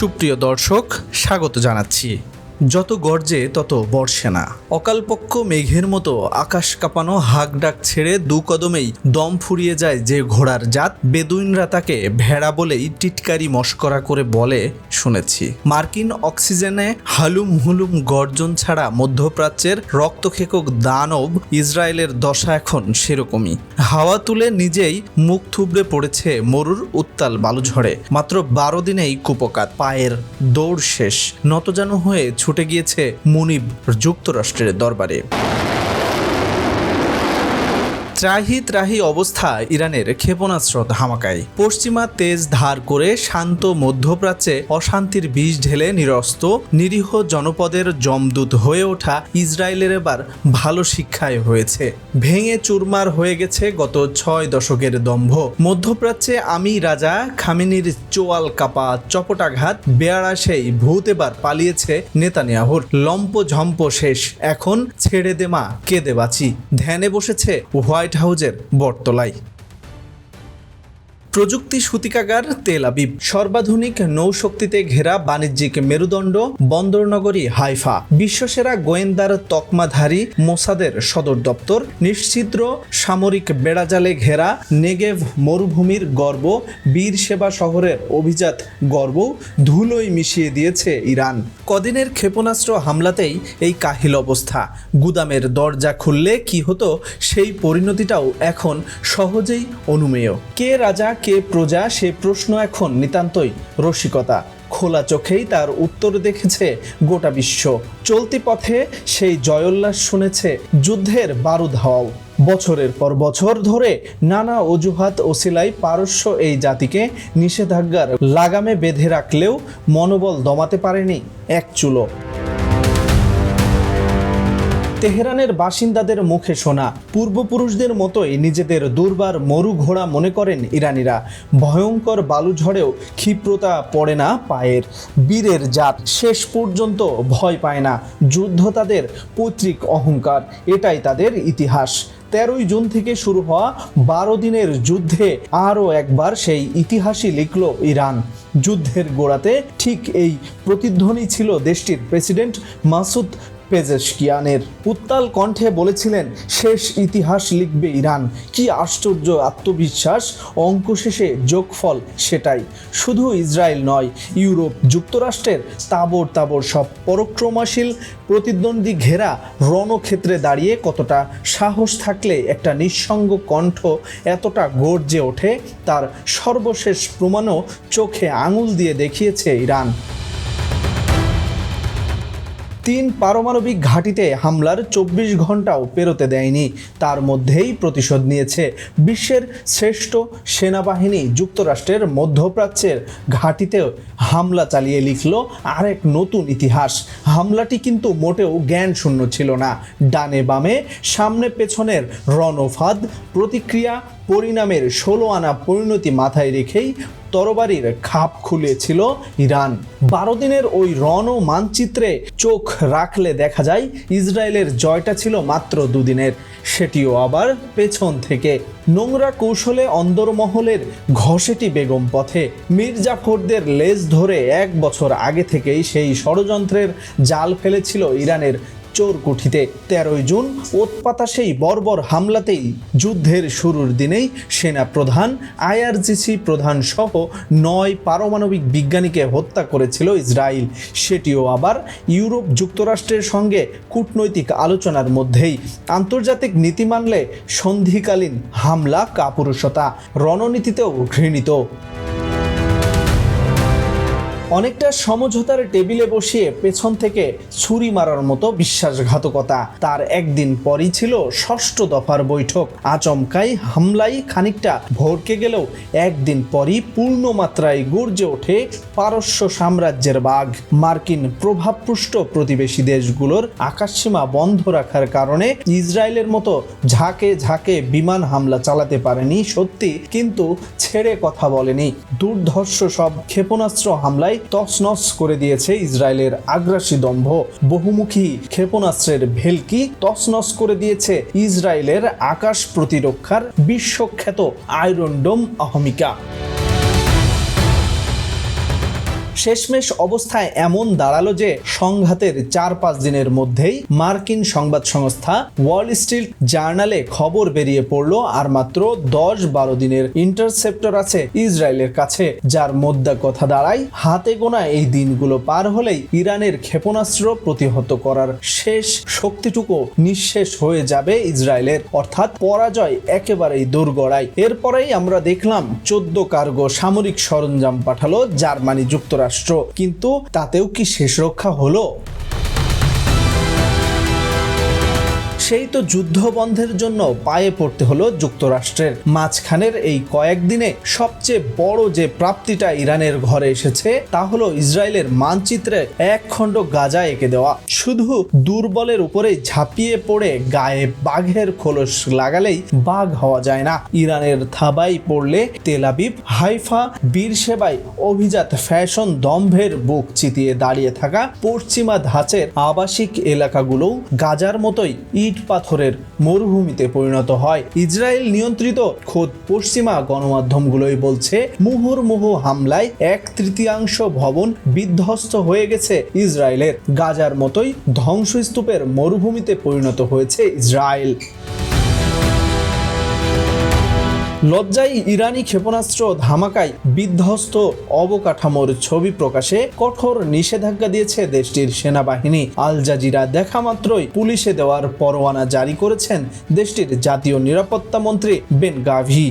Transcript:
সুপ্রিয় দর্শক স্বাগত জানাচ্ছি। যত গর্জে তত বর্ষে না। অকালপক্ষ মেঘের মতো আকাশ কাঁপানো হাক ডাক ছেড়ে দু কদমেই দম ফুরিয়ে যায় যে ঘোড়ার জাত। বেদুইনরা তাকে ভেড়া বলেই টিটকারি মস্করা করে বলে শুনেছি। মার্কিন অক্সিজেনে হালুম হুলুম গর্জন ছাড়া মধ্যপ্রাচ্যের রক্তখেকক দানব ইসরায়েলের দশা এখন সেরকমই। হাওয়া তুলে নিজেই মুখ থুবড়ে পড়েছে মরুর উত্তাল বালুঝড়ে। মাত্র বারো দিনেই কুপকাত, পায়ের দৌড় শেষ। নতজানু হয়ে ছুটে গিয়েছে মুনিব যুক্তরাষ্ট্রের দরবারে। ত্রাহি ত্রাহি অবস্থা ইরানের ক্ষেপণাস্ত্র ধামাকায়। পশ্চিমা তেজ ধার করে শান্ত মধ্যপ্রাচ্যে অশান্তির বীজ ঢেলে নিরস্ত, নিরীহ জনপদের জমদূত হয়ে ওঠা ইসরায়েলের এবার ভালো শিক্ষায় হয়েছে। ভেঙে চুরমার হয়ে গেছে গত ছয় দশকের দম্ভ। মধ্যপ্রাচ্যে আমি রাজা খামিনির চোয়াল কাপা চপটাঘাত, বেয়ারা সেই ভূত এবার পালিয়েছে নেতানিয়াহুর। লম্প ঝম্প শেষ, এখন ছেড়ে দে মা কেঁদে বাঁচি। ধ্যানে বসেছে হোয়াইট হাউজের বটতলায়। প্রযুক্তি সূতিকাগার তেল আবিব। সর্বাধুনিক নৌশক্তিতে ঘেরা বাণিজ্যিক মেরুদণ্ড বন্দরনগরী হাইফা। বিশ্বসেরা গোয়েন্দার তকমাধারী মোসাদের সদর দপ্তর। নিশ্চিদ্র সামরিক বেড়াজালে ঘেরা নেগেভ মরুভূমির গর্ব। বীর সেবা শহরের অভিজাত গর্ব। ধুলোয় মিশিয়ে দিয়েছে ইরান। কদিনের ক্ষেপণাস্ত্র হামলাতেই এই কাহিল অবস্থা। গুদামের দরজা খুললে কি হতো সেই পরিণতিটাও এখন সহজেই অনুমেয়। কে রাজা কে প্রজা, সে প্রশ্ন এখন নিতান্তই রসিকতা। খোলা চোখেই তার উত্তর দেখেছে গোটা বিশ্ব। চলতি পথে সেই জয়োল্লাস শুনেছে যুদ্ধের বারুদ হাওয়াও। বছরের পর বছর ধরে নানা অজুহাত ওসিলাই পারস্য এই জাতিকে নিষেধাজ্ঞার লাগামে বেঁধে রাখলেও মনোবল দমাতে পারেনি এক চুলো। তেহরানের বাসিন্দাদের মুখে শোনা পূর্বপুরুষদের মতোই নিজেদের দুর্বার মরু ঘোড়া মনে করেন ইরানিরা। ভয়ঙ্কর বালুঝড়েও ক্ষিপ্রতা পড়ে না পায়ের। বীরের জাত শেষ পর্যন্ত ভয় পায় না। যুদ্ধ তাদের পৈতৃক অহংকার, এটাই তাদের ইতিহাস। তেরোই জুন থেকে শুরু হওয়া বারো দিনের যুদ্ধে আরও একবার সেই ইতিহাসই লিখল ইরান। যুদ্ধের গোড়াতে ঠিক এই প্রতিধ্বনি ছিল দেশটির প্রেসিডেন্ট মাসুদ পেজেশকিয়ানের উত্তাল কণ্ঠে বলেছিলেন, শেষ ইতিহাস লিখবে ইরান। কি আশ্চর্য আত্মবিশ্বাস। অঙ্ক শেষে যোগফল সেটাই। শুধু ইসরায়েল নয়, ইউরোপ যুক্তরাষ্ট্রের তাবর তাবর সব পরক্রমাশীল প্রতিদ্বন্দ্বী ঘেরা রণক্ষেত্রে দাঁড়িয়ে কতটা সাহস থাকলে একটা নিঃসঙ্গ কণ্ঠ এতটা গর্জে ওঠে, তার সর্বশেষ প্রমাণও চোখে আঙুল দিয়ে দেখিয়েছে ইরান। তিন পারমাণবিক ঘাঁটিতে হামলার চব্বিশ ঘন্টাও পেরোতে দেয়নি। তার মধ্যেই প্রতিশোধ নিয়েছে বিশ্বের শ্রেষ্ঠ সেনাবাহিনী যুক্তরাষ্ট্রের মধ্যপ্রাচ্যের ঘাঁটিতেও হামলা চালিয়ে লিখল আরেক নতুন ইতিহাস। হামলাটি কিন্তু মোটেও জ্ঞান শূন্য ছিল না। ডানে বামে, সামনে পেছনের রণফাদ প্রতিক্রিয়া পরিণামের ষোলো আনা পরিণতি মাথায় রেখেই তরবারির খাপ খুলেছিল ইরান। বারো দিনের ওই রণ মানচিত্রে চোখ রাখলে দেখা যায় ইসরায়েলের জয়টা ছিল মাত্র দুদিনের। সেটিও আবার পেছন থেকে। নোংরা কৌশলে অন্দরমহলের ঘষেটি বেগম পথে। মীর জাফরদের লেজ ধরে এক বছর আগে থেকেই সেই ষড়যন্ত্রের জাল ফেলেছিল ইরানের চোরকুঠিতে তেরোই জুন ওৎপাতা সেই বর্বর হামলাতেই যুদ্ধের শুরুর দিনেই সেনা প্রধান আইআরজিসি প্রধান সহ নয় পারমাণবিক বিজ্ঞানীকে হত্যা করেছিল ইসরায়েল। সেটিও আবার ইউরোপ যুক্তরাষ্ট্রের সঙ্গে কূটনৈতিক আলোচনার মধ্যেই। আন্তর্জাতিক নীতি মানলে সন্ধিকালীন হামলা কাপুরুষতা, রণনীতিতেও ঘৃণিত। অনেকটা সমঝোতার টেবিলে বসিয়ে পেছন থেকে ছুরি মারার মতো বিশ্বাসঘাতকতা। তার একদিন পরই ছিল ষষ্ঠ দফার বৈঠক। আচমকাই হামলাই খানিকটা ভরকে গেলেও একদিন পরই পূর্ণ মাত্রায় গর্জে ওঠে পারস্য সাম্রাজ্যের বাঘ। মার্কিন প্রভাবপুষ্ট প্রতিবেশী দেশগুলোর আকাশসীমা বন্ধ রাখার কারণে ইসরায়েলের মতো ঝাঁকে ঝাঁকে বিমান হামলা চালাতে পারেনি সত্যি, কিন্তু ছেড়ে কথা বলেনি। দুর্ধর্ষ সব ক্ষেপণাস্ত্র হামলায় তছনছ করে দিয়েছে ইসরায়েলের আগ্রাসী দম্ভ। বহুমুখী ক্ষেপণাস্ত্রের ভেলকি তছনছ করে দিয়েছে ইসরায়েলের আকাশ প্রতিরক্ষার বিশ্বখ্যাত আয়রন ডোম অহমিকা শেষমেশ অবস্থায় এমন দাঁড়াল যে সংঘাতের চার পাঁচ দিনের মধ্যেই মার্কিন সংবাদ সংস্থা ওয়াল স্ট্রিট জার্নালে খবর বেরিয়ে পড়ল আর মাত্র দশ বারো দিনের ইন্টারসেপ্টর আছে ইসরায়েলের কাছে, যার মধ্যে কথা দাঁড়ায়, হাতে গোনা এই দিনগুলো পার হলেই ইরানের ক্ষেপণাস্ত্র প্রতিহত করার শেষ শক্তিটুকু নিঃশেষ হয়ে যাবে ইসরায়েলের। অর্থাৎ পরাজয় একেবারেই দোরগড়ায়। এরপরেই আমরা দেখলাম চোদ্দ কার্গো সামরিক সরঞ্জাম পাঠালো জার্মানি যুক্তরাষ্ট্র। কিন্তু তাতেও কি শেষ রক্ষা হলো? সেই তো যুদ্ধ বন্ধের জন্য পায়ে পড়তে হলো যুক্তরাষ্ট্রের। মাঝখানের এই কয়েকদিনে সবচেয়ে বড় যে প্রাপ্তিটা ইরানের ঘরে এসেছে, তা হলো ইসরায়েলের মানচিত্রে এক খণ্ড গাজা এঁকে দেওয়া। শুধু দুর্বলের উপরে ঝাঁপিয়ে পড়ে গায়ে বাঘের খোলস লাগালেই বাঘ হওয়া যায় না। ইরানের থাবাই পড়লে তেলাবিব হাইফা, বীর সেবাই, অভিজাত ফ্যাশন দম্ভের বুক চিতিয়ে দাঁড়িয়ে থাকা পশ্চিমা ধাঁচের আবাসিক এলাকাগুলোও গাজার মতোই ইট পাথরের মরুভূমিতে পরিণত হয়। ইসরায়েল নিয়ন্ত্রিত খোদ পশ্চিমা গণমাধ্যমগুলোই বলছে, মুহুর্মুহু হামলায় এক তৃতীয়াংশ ভবন বিধ্বস্ত হয়ে গেছে ইসরায়েলের। গাজার মতোই ধ্বংসস্তূপের মরুভূমিতে পরিণত হয়েছে ইসরায়েল। লজ্জায় ইরানি ক্ষেপণাস্ত্র ধামাকায় বিধ্বস্ত অবকাঠামোর ছবি প্রকাশে কঠোর নিষেধাজ্ঞা দিয়েছে দেশটির সেনাবাহিনী। আল জাজিরা দেখা মাত্রই পুলিশে দেওয়ার পরোয়ানা জারি করেছেন দেশটির জাতীয় নিরাপত্তা মন্ত্রী বেন গাভি